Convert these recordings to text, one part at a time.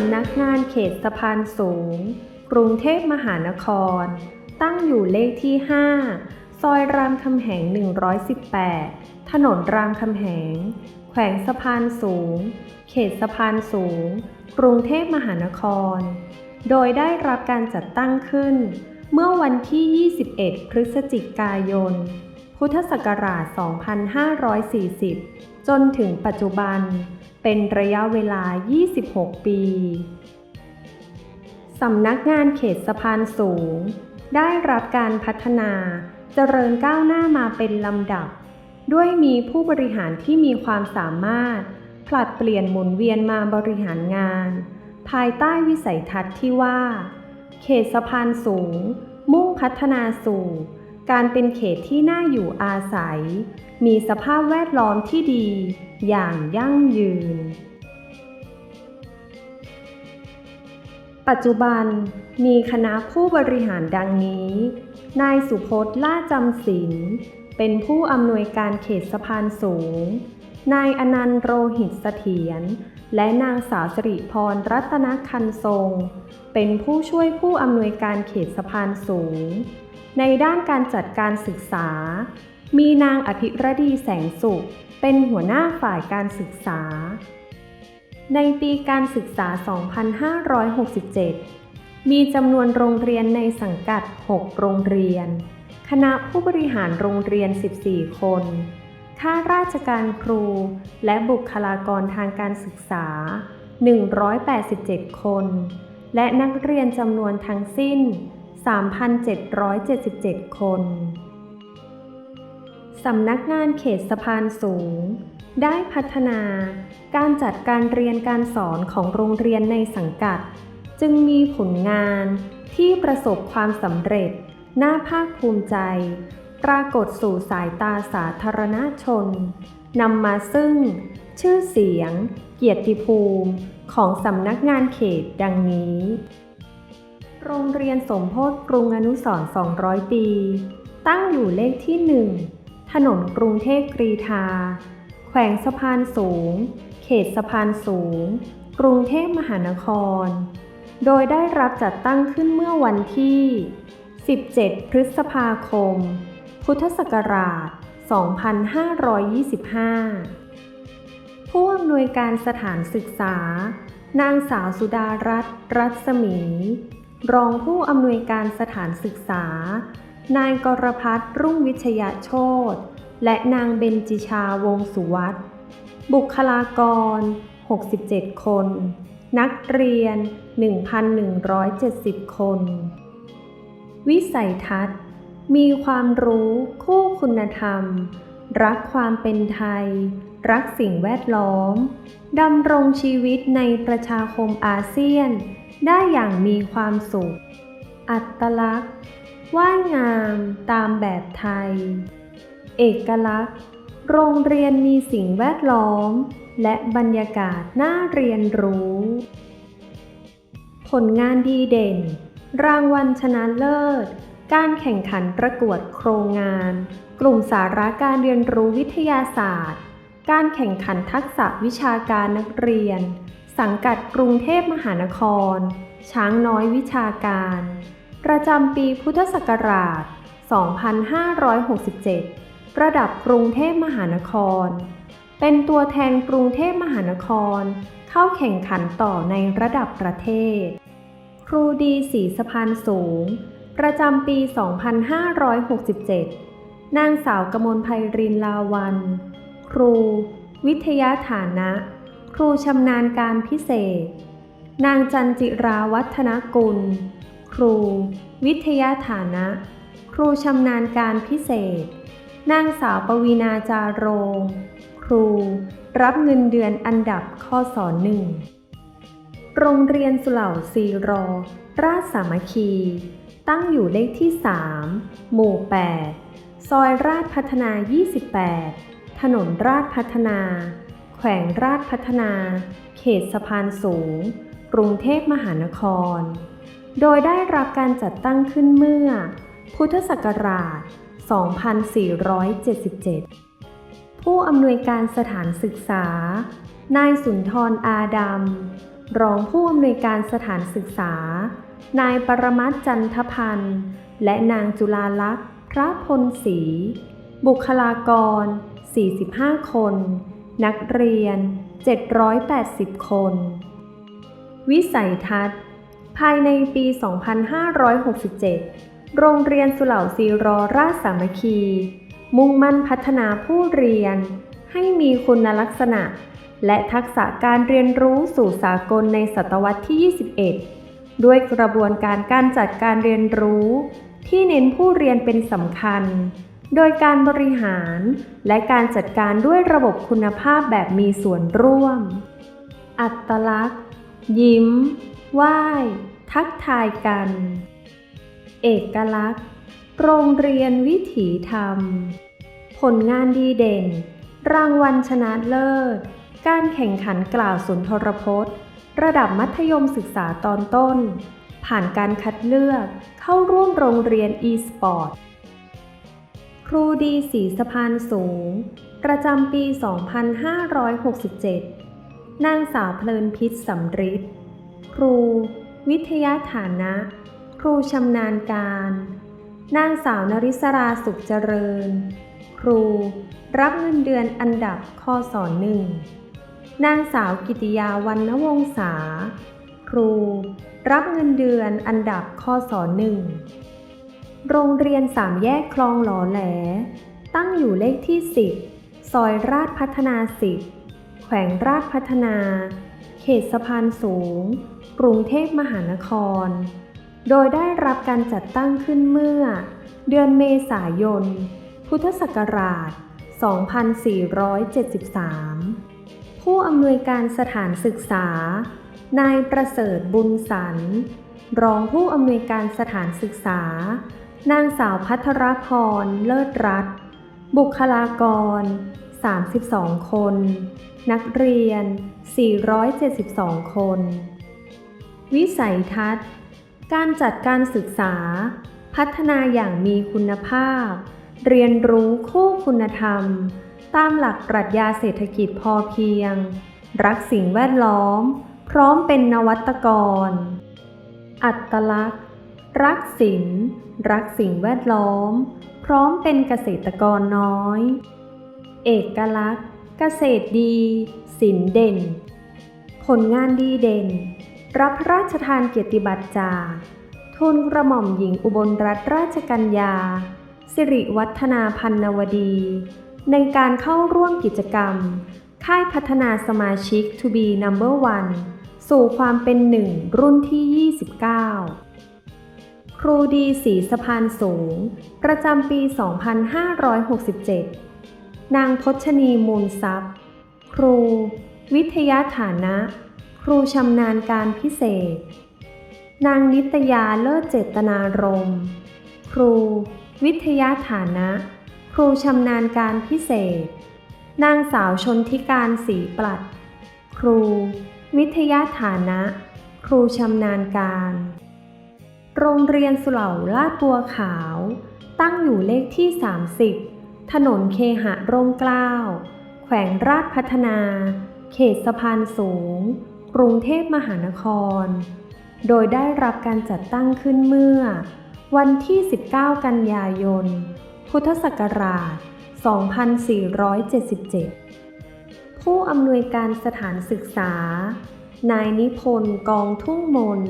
ำนักงานเขตสะพานสูง กรุงเทพมหานคร ตั้งอยู่เลขที่ 5 ซอยรามคำแหง 118 ถนนรามคำแหง แขวงสะพานสูง เขตสะพานสูง กรุงเทพมหานคร โดยได้รับการจัดตั้งขึ้น เมื่อวันที่ 21 พฤศจิกายน พุทธศักราช 2540 จนถึงปัจจุบัน เป็นระยะเวลา 26 ปี สำนักงานเขตสะพานสูง ได้รับการพัฒนาเจริญก้าวหน้ามาเป็นลำดับ ด้วยมีผู้บริหารที่มีความสามารถ ผลัดเปลี่ยนหมุนเวียนมาบริหารงาน ภายใต้วิสัยทัศน์ที่ว่า เขตสะพานสูง มุ่งพัฒนาสู่ การเป็นเขตที่น่าอยู่อาศัย มีสภาพแวดล้อมที่ดี อย่างยั่งยืน ปัจจุบันมีคณะผู้บริหารดังนี้ นายสุพจน์ล่าจำศิลป์เป็นผู้อำนวยการเขตสะพานสูง นายอนันต์โรหิตเสถียร และนางสาวสิริพรรัตนคันทรง เป็นผู้ช่วยผู้อำนวยการเขตสะพานสูง ในด้านการจัดการศึกษา มีนางอภิรดีแสงสุข เป็นหัวหน้าฝ่ายการศึกษา ในปีการศึกษา 2567 มีจำนวนโรงเรียนในสังกัด 6 โรงเรียน คณะผู้บริหารโรงเรียน 14 คน ข้าราชการครู และบุคลากรทางการศึกษา 187 คน และนักเรียนจำนวนทั้งสิ้น 3,777 คน สำนักงานเขตสะพานสูง ได้พัฒนาการจัดการเรียนการสอนของโรงเรียนในสังกัด จึงมีผลงานที่ประสบความสำเร็จ น่าภาคภูมิใจ ปรากฏสู่สายตาสาธารณชนนำมาซึ่ง ชื่อเสียง เกียรติภูมิของสำนักงานเขตดังนี้ โรงเรียนสมโพธิกรุงอนุสร200 ปี ตั้งอยู่เลขที่ 1 ถนนกรุงเทพกรีธา แขวงสะพานสูง เขตสะพานสูง กรุงเทพมหานคร โดยได้รับจัดตั้งขึ้นเมื่อวันที่ 17 พฤษภาคม พุทธศักราช 2525 ผู้อำนวยการสถานศึกษา นางสาวสุดารัตน์รัศมี รองผู้อำนวยการสถานศึกษา นายกรพัฒรุ่งวิชยโชตและนางเบญจิชาวงศ์สุวัตบุคลากร 67 คน นักเรียน 1,170 คน วิสัยทัศน์ มีความรู้คู่คุณธรรม รักความเป็นไทย รักสิ่งแวดล้อม ดำรงชีวิตในประชาคมอาเซียน ได้อย่างมีความสุข อัตลักษณ์ ว่ายงามตามแบบไทย เอกลักษณ์ โรงเรียนมีสิ่งแวดล้อม และบรรยากาศน่าเรียนรู้ ผลงานดีเด่น รางวัลชนะเลิศ การแข่งขันประกวดโครงงาน กลุ่มสาระการเรียนรู้วิทยาศาสตร์ การแข่งขันทักษะวิชาการนักเรียน สังกัดกรุงเทพมหานคร ช้างน้อยวิชาการ ประจำปีพุทธศักราช 2567 ระดับกรุงเทพมหานคร เป็นตัวแทนกรุงเทพมหานคร เข้าแข่งขันต่อในระดับประเทศ ครูดีสีสะพานสูง ประจำปี 2567 นางสาวกมลไพรินลาวัน ครู วิทยาฐานะ ครูชำนาญการพิเศษ นางจันจิราวัฒนกุล ครู วิทยาฐานะ ครูชำนาญการพิเศษ นางสาวปวีนาจาโรง ครู รับเงินเดือนอันดับข้อสอนหนึ่ง โรงเรียนสุเหล่าซีรอ ราชสามัคคี ตั้งอยู่เลขที่ 3 หมู่ 8 ซอยราชพัฒนา 28 ถนนราชพัฒนา แขวงราชพัฒนา เขตสะพานสูง กรุงเทพมหานคร โดยได้รับการจัดตั้งขึ้นเมื่อ พุทธศักราช 2477 ผู้อำนวยการสถานศึกษา นายสุนทรอาดำ รองผู้อำนวยการสถานศึกษา นายปรมัตจันทพันธ์ และนางจุลาลักษณ์พระพลศรี บุคลากร 45 คน นักเรียน 780 คน วิสัยทัศน์ ภายในปี 2567 โรงเรียนสุเหร่าซีรอราชสามัคคี มุ่งมั่นพัฒนาผู้เรียน ให้มีคุณลักษณะ และทักษะการเรียนรู้สู่สากลในศตวรรษที่ 21 ด้วยกระบวนการการจัดการเรียนรู้ ที่เน้นผู้เรียนเป็นสำคัญ โดยการบริหารและการจัดการด้วยระบบคุณภาพแบบมีส่วนร่วม อัตลักษณ์ ยิ้ม ไหว้ ทักทายกัน เอกลักษณ์ โรงเรียนวิถีธรรม ผลงานดีเด่น รางวัลชนะเลิศ การแข่งขันกล่าวสุนทรพจน์ ระดับมัธยมศึกษาตอนต้น ผ่านการคัดเลือกเข้าร่วมโรงเรียน e-sport ค รูดีสีสะพานสูง ประจำปี 2567 นางสาวเพลินพิษสำริดครู วิทยาฐานะ ครูชำนาญการ นางสาวนริศราสุขเจริญ ครู รับเงินเดือนอันดับคศหนึ่งนางสาวกิติยาวันนวงศา ครู รับเงินเดือนอันดับคศหนึ่ง โรงเรียนสามแยกคลองหลอแหล ตั้งอยู่เลขที่ 10 ซอยราชพัฒนา 10 แขวงราชพัฒนา เขตสะพานสูง กรุงเทพมหานคร โดยได้รับการจัดตั้งขึ้นเมื่อ เดือนเมษายน พุทธศักราช 2473 ผู้อำนวยการสถานศึกษา นายประเสริฐบุญสันรองผู้อำนวยการสถานศึกษา นางสาวพัทรพร เลิศรัตน์บุคลากร 32 คน นักเรียน 472 คน วิสัยทัศน์ การจัดการศึกษา พัฒนาอย่างมีคุณภาพ เรียนรู้คู่คุณธรรม ตามหลักปรัชญาเศรษฐกิจพอเพียง รักสิ่งแวดล้อม พร้อมเป็นนวัตกร อัตลักษณ์ รักศิลป์ รักสิ่งแวดล้อม พร้อมเป็นเกษตรกรน้อย เอกลักษณ์ เกษตรดีศิลป์เด่น ผลงานดีเด่น รับพระราชทานเกียรติบัตรจากทูลกระหม่อมหญิงอุบลรัตนราชกัญญา สิริวัฒนาพันนวดี ในการเข้าร่วมกิจกรรม ค่ายพัฒนาสมาชิก To be number one สู่ความเป็นหนึ่งรุ่นที่ 29 ครูดีสีสะพานสูง ประจำปี 2567 นางพชนีมูลทรัพย์ ครู วิทยาฐานะ ครูชำนาญการพิเศษ นางนิตยาเลิศเจตนารมณ์ครู วิทยาฐานะ ครูชำนาญการพิเศษ นางสาวชนทิการสีปลัด ครู วิทยาฐานะ ครูชำนาญการ โรงเรียนสุเหร่าลาดบัวขาว ตั้งอยู่เลขที่ 30 ถนนเคหะร่มเกล้า แขวงราชพัฒนา เขตสะพานสูง กรุงเทพมหานคร โดยได้รับการจัดตั้งขึ้นเมื่อ วันที่ 19 กันยายน พุทธศักราช 2477 ผู้อำนวยการสถานศึกษา นายนิพนธ์กองทุ่งมน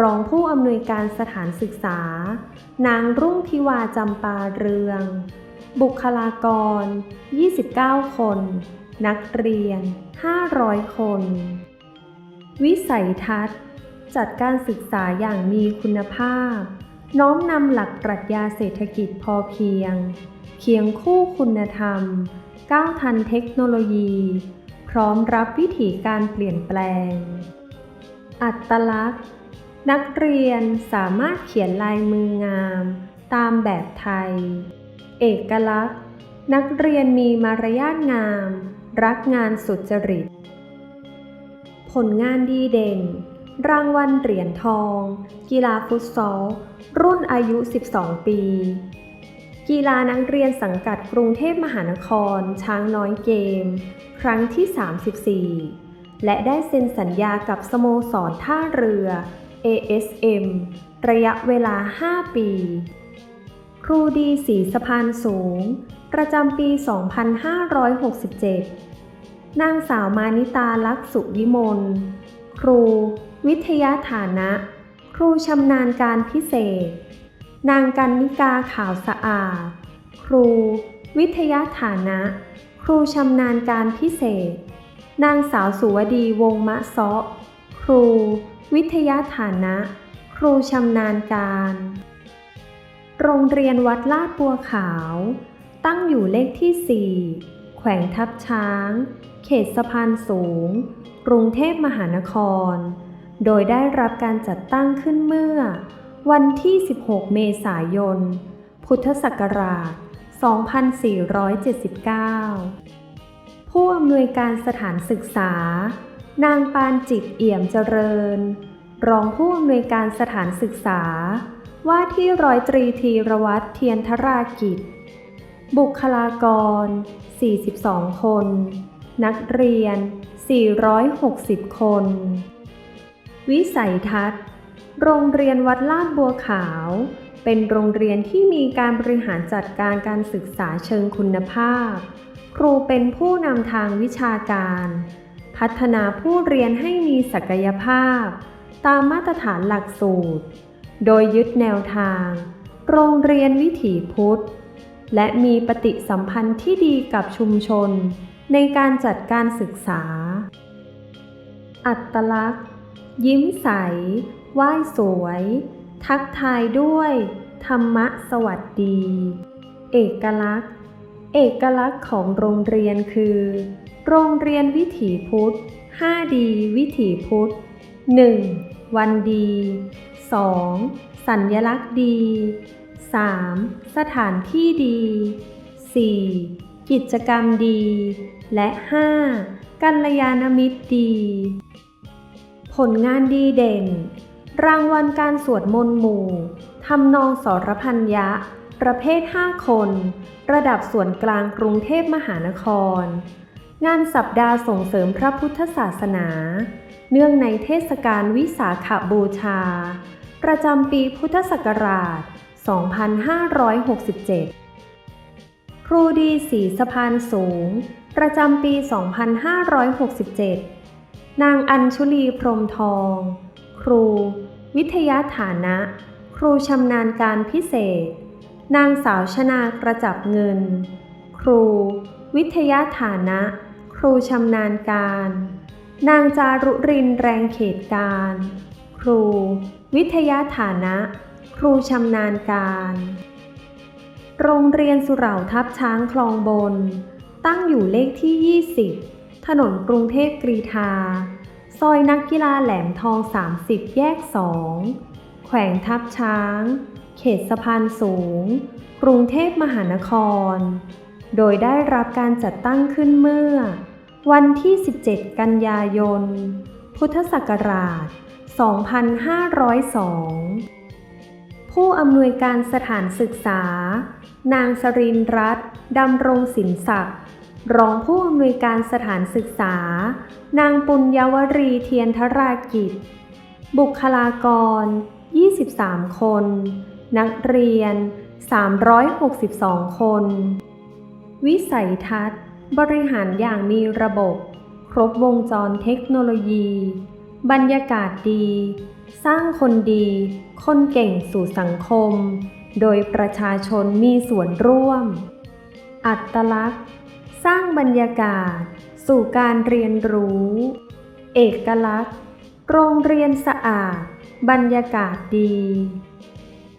รองผู้อำนวยการสถานศึกษา นางรุ่งทิวาจำปาเรือง บุคลากร 29 คน นักเรียน 500 คน วิสัยทัศน์ จัดการศึกษาอย่างมีคุณภาพ น้อมนำหลักปรัชญาเศรษฐกิจพอเพียง เคียงคู่คุณธรรม ก้าวทันเทคโนโลยี พร้อมรับวิถีการเปลี่ยนแปลง อัตลักษณ์ นักเรียนสามารถเขียนลายมืองาม ตามแบบไทย เอกลักษณ์ นักเรียนมีมารยาทงาม รักงานสุจริต ผลงานดีเด่น รางวัลเหรียญทอง กีฬาฟุตซอล รุ่นอายุ 12 ปี กีฬานักเรียนสังกัดกรุงเทพมหานคร ช้างน้อยเกม ครั้งที่ 34 และได้เซ็นสัญญากับสโมสรท่าเรือ ASM ระยะเวลา 5 ปี ครูดีสีสะพานสูง ประจำปี 2567 นางสาวมานิตาลักษุวิมล ครู วิทยาฐานะ ครูชำนาญการพิเศษ นางกันนิกาขาวสะอาด ครู วิทยาฐานะ ครูชำนาญการพิเศษ นางสาวสุวดีวงศ์มะเซาะ ครู วิทยาฐานะ ครูชำนาญการ โรงเรียนวัดลาดบัวขาว ตั้งอยู่เลขที่ 4 แขวงทับช้าง เขตสะพานสูง กรุงเทพมหานคร โดยได้รับการจัดตั้งขึ้นเมื่อ วันที่ 16 เมษายน พุทธศักราช 2479 ผู้อำนวยการสถานศึกษา นางปานจิตเอี่ยมเจริญ รองผู้อำนวยการสถานศึกษา ว่าที่ร้อยตรีธีรวัตรเทียนทรากิจ บุคลากร 42 คน นักเรียน 460 คน วิสัยทัศน์ โรงเรียนวัดลาดบัวขาว เป็นโรงเรียนที่มีการบริหารจัดการการศึกษาเชิงคุณภาพ ครูเป็นผู้นำทางวิชาการ พัฒนาผู้เรียนให้มีศักยภาพ ตามมาตรฐานหลักสูตร โดยยึดแนวทาง โรงเรียนวิถีพุทธ และมีปฏิสัมพันธ์ที่ดีกับชุมชน ในการจัดการศึกษา อัตลักษณ์ ยิ้มใสไหว้สวย ทักทายด้วย ธรรมะสวัสดี เอกลักษณ์ เอกลักษณ์ของโรงเรียนคือ โรงเรียนวิถีพุทธ5ดีวิถีพุทธ 1. วันดี 2. สัญญลักษณ์ดี 3. สถานที่ดี 4. กิจกรรมดี และ 5. กัลยาณมิตรดี ผลงานดีเด่น รางวัลการสวดมนต์หมู่ทำนองสรพัญญะประเภท 5 คน ระดับส่วนกลางกรุงเทพมหานคร งานสัปดาห์ส่งเสริมพระพุทธศาสนา เนื่องในเทศกาลวิสาขบูชา ประจำปีพุทธศักราช 2567 ครูดีสีสะพานสูง ประจำปี 2567 นางอัญชุลีพรมทอง ครู วิทยาฐานะ ครูชำนาญการพิเศษ นางสาวชนากระจับเงิน ครูวิทยาฐานะ รูชำนาญการ นางจารุรินแรงเขตการ ครู วิทยาฐานะ ครูชำนาญการ โรงเรียนสุเหร่าทับช้างคลองบน ตั้งอยู่เลขที่ 20 ถนนกรุงเทพกรีธา ซอยนักกีฬาแหลมทอง 30 แยก 2 แขวงทับช้าง เขตสะพานสูง กรุงเทพมหานครโดยได้รับการจัดตั้งขึ้นเมื่อ วันที่ 17 กันยายน พุทธศักราช 2502 ผู้อำนวยการสถานศึกษา นางสรินรัตน์ดำรงสินศักดิ์รองผู้อำนวยการสถานศึกษา นางปุญญวรีเทียนทรากิจ บุคลากร 23 คน นักเรียน 362 คน วิสัยทัศน์ บริหารอย่างมีระบบ ครบวงจรเทคโนโลยี บรรยากาศดี สร้างคนดี คนเก่งสู่สังคม โดยประชาชนมีส่วนร่วม อัตลักษณ์ สร้างบรรยากาศ สู่การเรียนรู้ เอกลักษณ์ โรงเรียนสะอาด บรรยากาศดี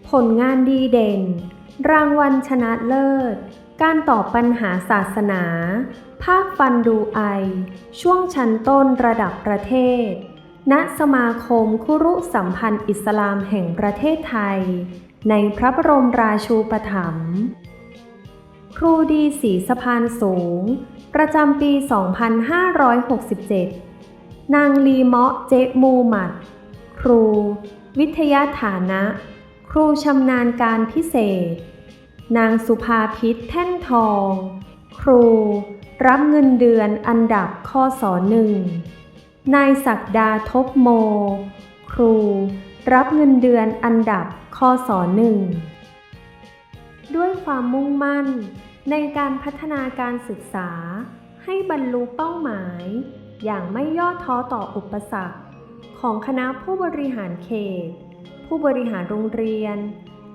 ผลงานดีเด่น รางวัลชนะเลิศ การตอบปัญหาศาสนา ภาคฟันดูไอ ช่วงชั้นต้นระดับประเทศ ณ สมาคมคุรุสัมพันธ์อิสลามแห่งประเทศไทย ในพระบรมราชูปถัมภ์ ครูดีสีสะพานสูง ประจำปี 2567 นางลีเมาะเจมูหมัด ครู วิทยาฐานะ ครูชำนาญการพิเศษ นางสุภาพิษแท่นทอง ครู รับเงินเดือนอันดับข้อสอหนึ่งนายศักดาทบโม ครู รับเงินเดือนอันดับคศหนึ่งด้วยความมุ่งมั่น ในการพัฒนาการศึกษา ให้บรรลุเป้าหมาย อย่างไม่ย่อท้อต่ออุปสรรค ของคณะผู้บริหารเขต ผู้บริหารโรงเรียน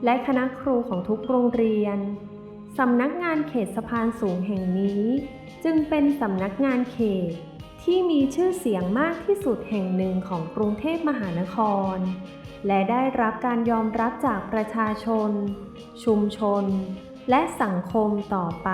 และคณะครูของทุกโรงเรียน สำนักงานเขตสะพานสูงแห่งนี้ จึงเป็นสำนักงานเขตที่มีชื่อเสียงมากที่สุดแห่งหนึ่งของกรุงเทพมหานคร และได้รับการยอมรับจากประชาชน ชุมชน และสังคมต่อไป